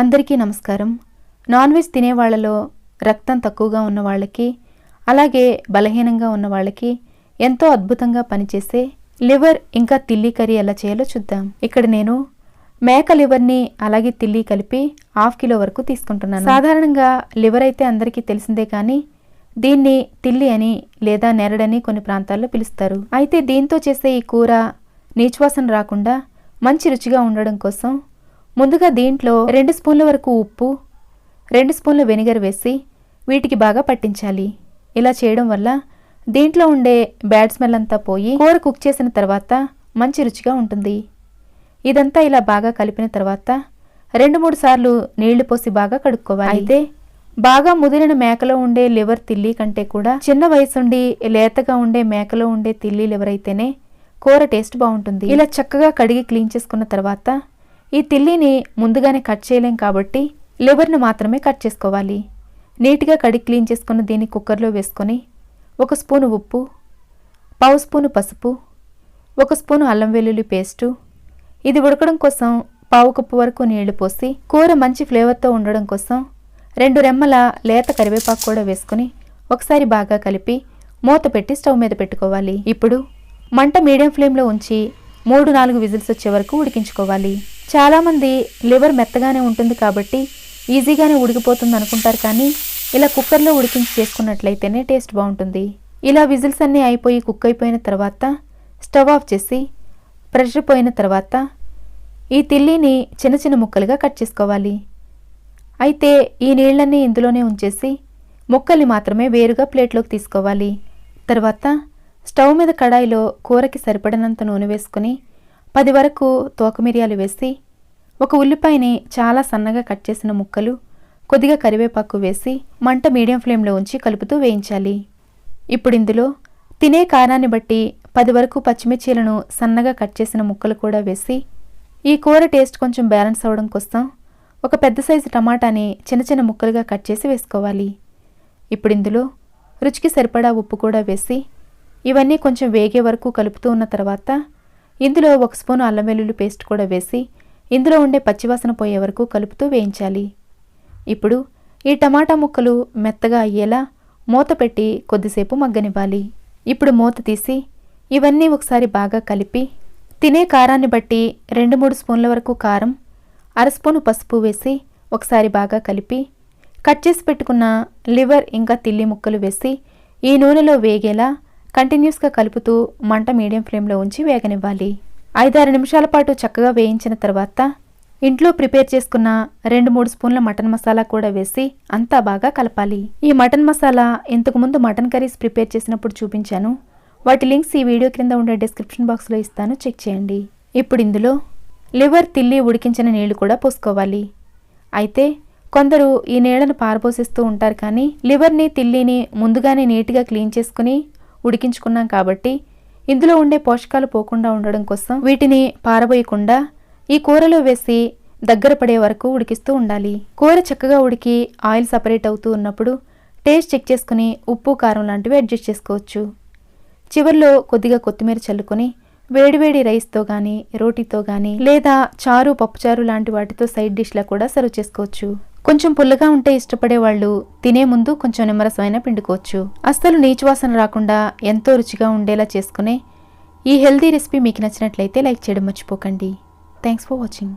అందరికీ నమస్కారం. Non veg తినే వాళ్ళలో రక్తం తక్కువగా ఉన్న వాళ్ళకి అలాగే బలహీనంగా ఉన్న వాళ్ళకి ఎంతో అద్భుతంగా పనిచేసే లివర్ ఇంకా తిల్లి కర్రీ ఎలా చేయాలో చూద్దాం. ఇక్కడ నేను మేక లివర్ని అలాగే తిల్లి కలిపి హాఫ్ కిలో వరకు తీసుకుంటున్నాను. సాధారణంగా లివర్ అయితే అందరికీ తెలిసిందే కానీ దీన్ని తిల్లి అని లేదా నెరడని కొన్ని ప్రాంతాల్లో పిలుస్తారు. అయితే దీంతో చేసే ఈ కూర నీచువాసన రాకుండా మంచి రుచిగా ఉండడం కోసం ముందుగా దీంట్లో రెండు స్పూన్ల వరకు ఉప్పు రెండు స్పూన్ల వెనిగర్ వేసి వీటికి బాగా పట్టించాలి. ఇలా చేయడం వల్ల దీంట్లో ఉండే బ్యాడ్ స్మెల్ అంతా పోయి కూర కుక్ చేసిన తర్వాత మంచి రుచిగా ఉంటుంది. ఇదంతా ఇలా బాగా కలిపిన తర్వాత రెండు మూడు సార్లు నీళ్ళు పోసి బాగా కడుక్కోవాలి. అయితే బాగా ముదిరిన మేకలో ఉండే లివర్ తిల్లి కంటే కూడా చిన్న వయసుండి లేతగా ఉండే మేకలో ఉండే తిల్లి లివర్ అయితేనే కూర టేస్ట్ బాగుంటుంది. ఇలా చక్కగా కడిగి క్లీన్ చేసుకున్న తర్వాత ఈ తిల్లిని ముందుగానే కట్ చేయలేం కాబట్టి లివర్ను మాత్రమే కట్ చేసుకోవాలి. నీట్గా కడిగి క్లీన్ చేసుకున్న దీన్ని కుక్కర్లో వేసుకొని ఒక స్పూను ఉప్పు పావు స్పూను పసుపు ఒక స్పూను అల్లం వెల్లుల్లి పేస్టు. ఇది ఉడకడం కోసం పావు కప్పు వరకు నీళ్ళు పోసి కూర మంచి ఫ్లేవర్తో ఉండడం కోసం రెండు రెమ్మల లేత కరివేపాకు కూడా వేసుకుని ఒకసారి బాగా కలిపి మూత పెట్టి స్టవ్ మీద పెట్టుకోవాలి. ఇప్పుడు మంట మీడియం ఫ్లేమ్లో ఉంచి మూడు నాలుగు విజిల్స్ వచ్చే వరకు ఉడికించుకోవాలి. చాలామంది లివర్ మెత్తగానే ఉంటుంది కాబట్టి ఈజీగానే ఉడికిపోతుంది అనుకుంటారు కానీ ఇలా కుక్కర్లో ఉడికించి చేసుకున్నట్లయితేనే టేస్ట్ బాగుంటుంది. ఇలా విజిల్స్ అన్నీ అయిపోయి కుక్ అయిపోయిన తర్వాత స్టవ్ ఆఫ్ చేసి ప్రెషర్ పోయిన తర్వాత ఈ తిల్లిని చిన్న చిన్న ముక్కలుగా కట్ చేసుకోవాలి. అయితే ఈ నీళ్ళన్నీ ఇందులోనే ఉంచేసి ముక్కల్ని మాత్రమే వేరుగా ప్లేట్లోకి తీసుకోవాలి. తర్వాత స్టవ్ మీద కడాయిలో కూరకి సరిపడినంత నూనె వేసుకుని పది వరకు తోకమిరియాలు వేసి ఒక ఉల్లిపాయని చాలా సన్నగా కట్ చేసిన ముక్కలు కొద్దిగా కరివేపాకు వేసి మంట మీడియం ఫ్లేమ్లో ఉంచి కలుపుతూ వేయించాలి. ఇప్పుడు ఇందులో తినే కారాన్ని బట్టి పది వరకు పచ్చిమిర్చీలను సన్నగా కట్ చేసిన ముక్కలు కూడా వేసి ఈ కూర టేస్ట్ కొంచెం బ్యాలెన్స్ అవ్వడం కోసం ఒక పెద్ద సైజు టమాటాని చిన్న చిన్న ముక్కలుగా కట్ చేసి వేసుకోవాలి. ఇప్పుడు ఇందులో రుచికి సరిపడా ఉప్పు కూడా వేసి ఇవన్నీ కొంచెం వేగే వరకు కలుపుతూ ఉన్న తర్వాత ఇందులో ఒక స్పూన్ అల్లం వెల్లుల్లి పేస్ట్ కూడా వేసి ఇందులో ఉండే పచ్చివాసన పోయే వరకు కలుపుతూ వేయించాలి. ఇప్పుడు ఈ టమాటా ముక్కలు మెత్తగా అయ్యేలా మూత పెట్టి కొద్దిసేపు మగ్గనివ్వాలి. ఇప్పుడు మూత తీసి ఇవన్నీ ఒకసారి బాగా కలిపి తినే కారాన్ని బట్టి రెండు మూడు స్పూన్ల వరకు కారం అర స్పూను పసుపు వేసి ఒకసారి బాగా కలిపి కట్ చేసి పెట్టుకున్న లివర్ ఇంకా తిల్లి ముక్కలు వేసి ఈ నూనెలో వేగేలా కంటిన్యూస్గా కలుపుతూ మంట మీడియం ఫ్లేమ్లో ఉంచి వేగనివ్వాలి. ఐదారు నిమిషాల పాటు చక్కగా వేయించిన తర్వాత ఇంట్లో ప్రిపేర్ చేసుకున్న రెండు మూడు స్పూన్ల మటన్ మసాలా కూడా వేసి అంతా బాగా కలపాలి. ఈ మటన్ మసాలా ఇంతకుముందు మటన్ కర్రీస్ ప్రిపేర్ చేసినప్పుడు చూపించాను. వాటి లింక్స్ ఈ వీడియో క్రింద ఉండే డిస్క్రిప్షన్ బాక్స్లో ఇస్తాను. చెక్ చేయండి. ఇప్పుడు ఇందులో లివర్ తిల్లి ఉడికించిన నీళ్ళు కూడా పోసుకోవాలి. అయితే కొందరు ఈ నీళ్ళను పారబోసిస్తూ ఉంటారు కానీ లివర్ని తిల్లిని ముందుగానే నీట్గా క్లీన్ చేసుకుని ఉడికించుకున్నాం కాబట్టి ఇందులో ఉండే పోషకాలు పోకుండా ఉండడం కోసం వీటిని పారబోయకుండా ఈ కూరలో వేసి దగ్గర పడే వరకు ఉడికిస్తూ ఉండాలి. కూర చక్కగా ఉడికి ఆయిల్ సపరేట్ అవుతూ ఉన్నప్పుడు టేస్ట్ చెక్ చేసుకుని ఉప్పు కారం లాంటివి అడ్జస్ట్ చేసుకోవచ్చు. చివర్లో కొద్దిగా కొత్తిమీర చల్లుకొని వేడివేడి రైస్తో కానీ రోటీతో కానీ లేదా చారు పప్పుచారు లాంటి వాటితో సైడ్ డిష్లా కూడా సర్వ్ చేసుకోవచ్చు. కొంచెం పుల్లగా ఉంటే ఇష్టపడే వాళ్ళు తినే ముందు కొంచెం నిమ్మరసమైన పిండుకోవచ్చు. అస్సలు నీచు వాసన రాకుండా ఎంతో రుచిగా ఉండేలా చేసుకునే ఈ హెల్దీ రెసిపీ మీకు నచ్చినట్లయితే లైక్ చేయడం మర్చిపోకండి. Thanks for watching.